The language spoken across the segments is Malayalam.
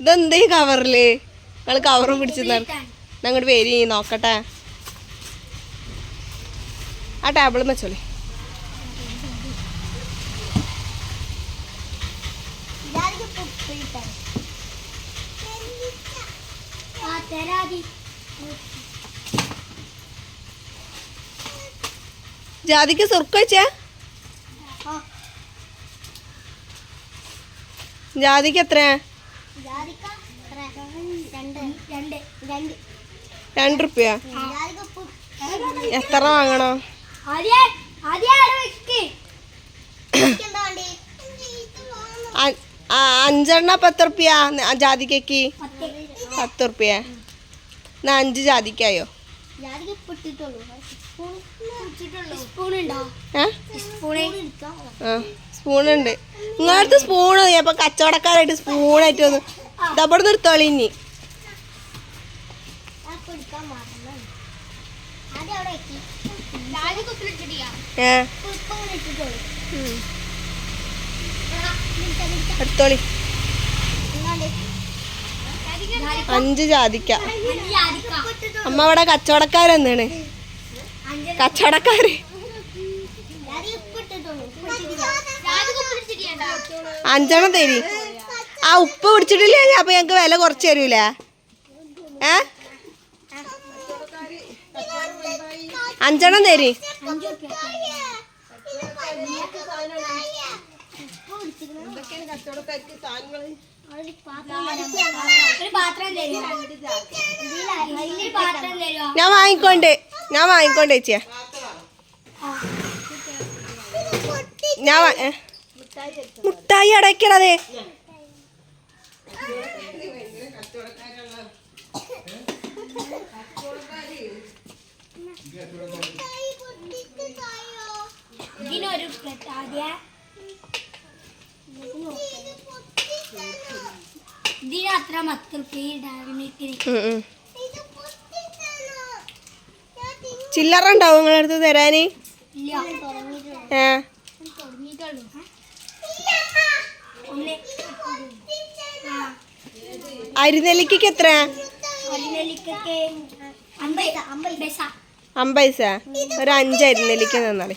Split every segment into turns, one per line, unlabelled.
ഇതെന്തേ കവറില് നിങ്ങള് കവറും പിടിച്ചു ഞങ്ങളുടെ പേര് നോക്കട്ടെ ആ ടേബിളും വെച്ചോളി ജാതിക്ക് സുർക്കച്ചാ ജാതിക്ക് എത്രയാ രണ്ട് റുപ്യ എത്ര വാങ്ങണോ അഞ്ചെണ്ണ പത്ത് റുപ്യ ജാതിക്കയ്ക്ക് പത്ത് റുപ്യ എന്നാ അഞ്ച് ജാതിക്കായോ സ്പൂണുണ്ട് നിങ്ങളടുത്ത് സ്പൂണ് അപ്പൊ കച്ചവടക്കാരായിട്ട് സ്പൂണായിട്ട് വന്ന് ഇതവിടെ നിർത്തോളി ഇനി എടുത്തോളി അഞ്ച് ജാതിക്ക അമ്മ അവിടെ കച്ചവടക്കാരെന്നാണ് കച്ചവടക്കാര് അഞ്ചെണ്ണം തരി ആ ഉപ്പ് പിടിച്ചിട്ടില്ലേ അപ്പൊ ഞങ്ങക്ക് വില കുറച്ച് തരൂലേ ഏഹ് അഞ്ചെണ്ണം തരി ഞാൻ വാങ്ങിക്കോണ്ടേ ഞാൻ വാങ്ങിക്കോണ്ട് ചേച്ചിയാ ഞാൻ മുട്ടായി അടയ്ക്കണതേ
ഇതിനത്ര പത്ത് റുപ്യ
ചില്ലറ ഉണ്ടാവും നിങ്ങളുടെ അടുത്ത് തരാന് ഏ അരിനെല്ലിക്കയ്ക്ക് എത്ര അമ്പൈസ ഒരു അഞ്ച് അരിനെല്ലിക്ക തന്നാളി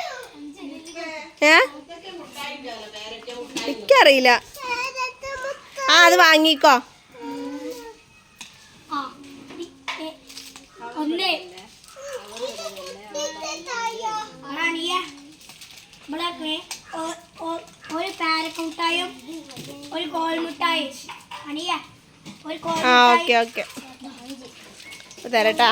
എനിക്കറിയില്ല ആ അത് വാങ്ങിക്കോ ഒരു പാരക്കൂട്ടായും ഒരു കോൽമുട്ടായും ഒരു ഓക്കെ ഓക്കെ തരട്ടാ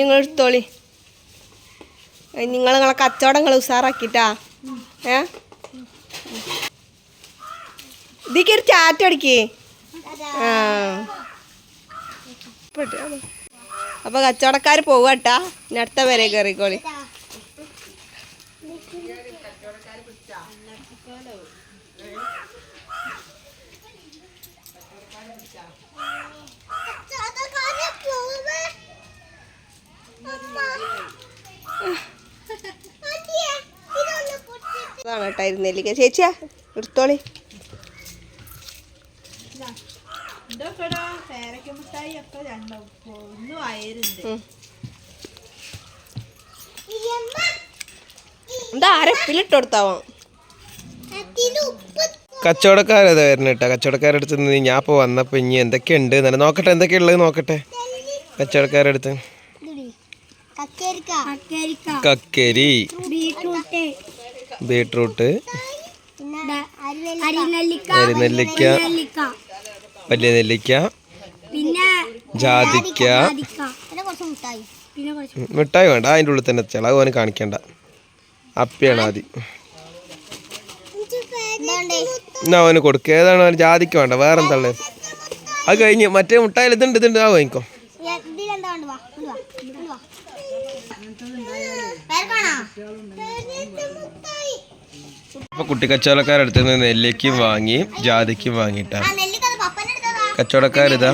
നിങ്ങൾ എടുത്തോളി നിങ്ങൾ നിങ്ങളെ കച്ചവടം നിങ്ങൾ ഉഷാറാക്കിട്ടാ ഏ ഇതിക്ക് ഒരു ചാറ്റ് അടിക്കേ ആ അപ്പൊ കച്ചവടക്കാർ പോവട്ടാ ഇനടുത്ത വരെ കയറിക്കോളി Thank you. രസമാണ് ചേച്ചിയാ എടുത്തോളി എന്താ അരപ്പിലിട്ട് കൊടുത്താവോ കച്ചവടക്കാരത് വരുന്ന കേട്ടോ കച്ചവടക്കാരടുത്ത് നിന്ന് ഞാൻ ഇപ്പൊ വന്നപ്പോ ഇനി എന്തൊക്കെയുണ്ട് എന്നാലും നോക്കട്ടെ എന്തൊക്കെയാ ഉള്ളത് നോക്കട്ടെ കച്ചവടക്കാരടുത്ത് കക്കരി ബീട്രൂട്ട് അരിനെല്ലിക്ക വലിയ നെല്ലിക്ക പിന്നെ ജാതിക്ക മിഠായി വേണ്ട അതിൻ്റെ ഉള്ളിൽ തന്നെ ചില അവന് കാണിക്കണ്ട അപ്പിയാണ് ആദി എന്നാ അവന് കൊടുക്കുക ഏതാണ് അവന് ജാതിക്ക വേണ്ട വേറെ എന്താണ് അത് കഴിഞ്ഞ് മറ്റേ മുട്ടായി ഇതുണ്ട് ഇതുണ്ട് ആ വാങ്ങിക്കോ പേർക്കാണോ അപ്പോൾ കുട്ടി നിന്ന് നെല്ലിക്കും വാങ്ങി ജാതിക്കും വാങ്ങിയിട്ടാണ് കച്ചവടക്കാരിതാ